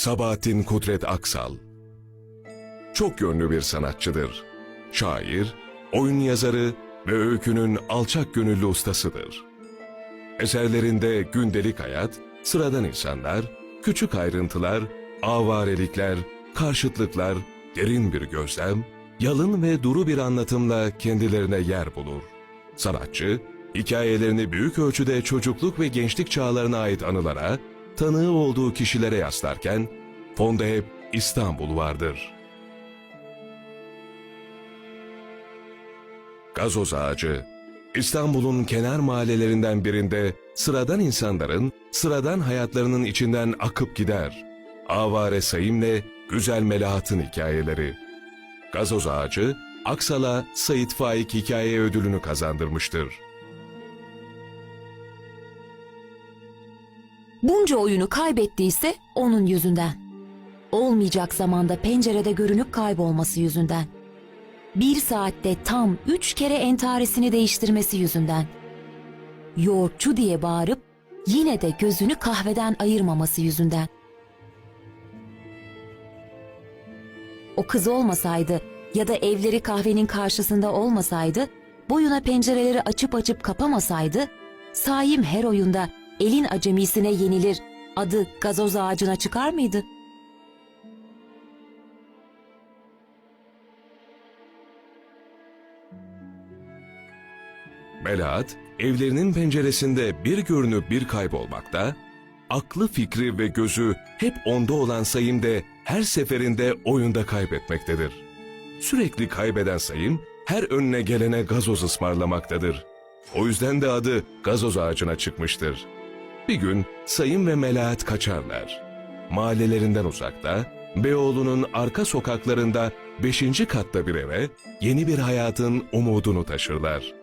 Sabahattin Kudret Aksal Çok yönlü bir sanatçıdır. Şair, oyun yazarı ve öykünün alçak gönüllü ustasıdır. Eserlerinde gündelik hayat, sıradan insanlar, küçük ayrıntılar, avarelikler, karşıtlıklar, derin bir gözlem, yalın ve duru bir anlatımla kendilerine yer bulur. Sanatçı, hikayelerini büyük ölçüde çocukluk ve gençlik çağlarına ait anılara, tanığı olduğu kişilere yaslarken, fonda hep İstanbul vardır. Gazoz Ağacı İstanbul'un kenar mahallelerinden birinde sıradan insanların sıradan hayatlarının içinden akıp gider. Avare Sayim'le Güzel Melahat'ın hikayeleri. Gazoz Ağacı, Aksal'a Sait Faik Hikaye Ödülünü kazandırmıştır. Bunca oyunu kaybettiyse onun yüzünden. Olmayacak zamanda pencerede görünüp kaybolması yüzünden. Bir saatte tam üç kere entaresini değiştirmesi yüzünden. Yoğurtçu diye bağırıp yine de gözünü kahveden ayırmaması yüzünden. O kız olmasaydı ya da evleri kahvenin karşısında olmasaydı, boyuna pencereleri açıp açıp kapamasaydı, Saim her oyunda elin acemisine yenilir, adı gazoz ağacına çıkar mıydı? Melahat, evlerinin penceresinde bir görünüp bir kaybolmakta, aklı fikri ve gözü hep onda olan Sayım de her seferinde oyunda kaybetmektedir. Sürekli kaybeden Sayım, her önüne gelene gazoz ısmarlamaktadır. O yüzden de adı gazoz ağacına çıkmıştır. Bir gün Sayım ve Melahat kaçarlar. Mahallelerinden uzakta, Beyoğlu'nun arka sokaklarında beşinci katta bir eve yeni bir hayatın umudunu taşırlar.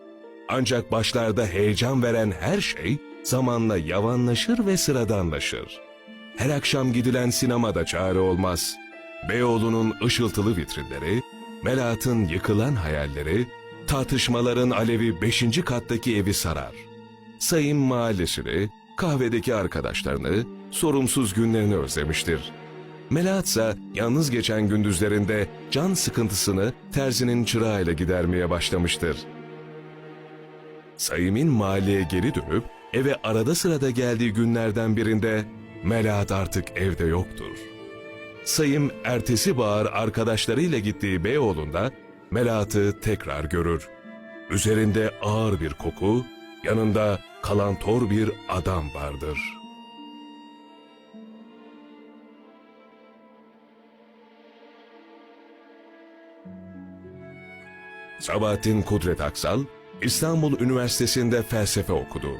Ancak başlarda heyecan veren her şey zamanla yavanlaşır ve sıradanlaşır. Her akşam gidilen sinemada çare olmaz. Beyoğlu'nun ışıltılı vitrinleri, Melahat'ın yıkılan hayalleri, tartışmaların alevi beşinci kattaki evi sarar. Sayın mahallesini, kahvedeki arkadaşlarını, sorumsuz günlerini özlemiştir. Melahat ise yalnız geçen gündüzlerinde can sıkıntısını terzinin çırağıyla gidermeye başlamıştır. Sayım'in mahalleye geri dönüp eve arada sırada geldiği günlerden birinde Melahat artık evde yoktur. Sayım ertesi bahar arkadaşlarıyla gittiği Beyoğlu'nda Melahat'ı tekrar görür. Üzerinde ağır bir koku, yanında kalantor bir adam vardır. Sabahattin Kudret Aksal, İstanbul Üniversitesi'nde felsefe okudu.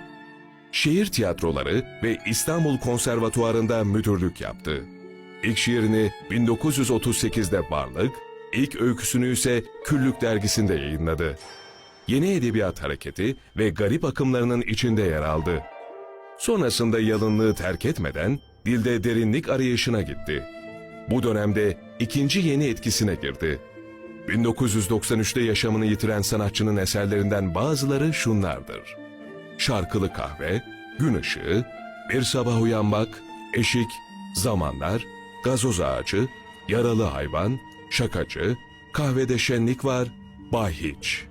Şehir tiyatroları ve İstanbul Konservatuvarı'nda müdürlük yaptı. İlk şiirini 1938'de Varlık, ilk öyküsünü ise Küllük dergisinde yayınladı. Yeni Edebiyat Hareketi ve garip akımlarının içinde yer aldı. Sonrasında yalınlığı terk etmeden dilde derinlik arayışına gitti. Bu dönemde ikinci yeni etkisine girdi. 1993'te yaşamını yitiren sanatçının eserlerinden bazıları şunlardır. Şarkılı Kahve, Gün Işığı, Bir Sabah Uyanmak, Eşik, Zamanlar, Gazoz Ağacı, Yaralı Hayvan, Şakacı, Kahvede Şenlik Var, Bay Hiç.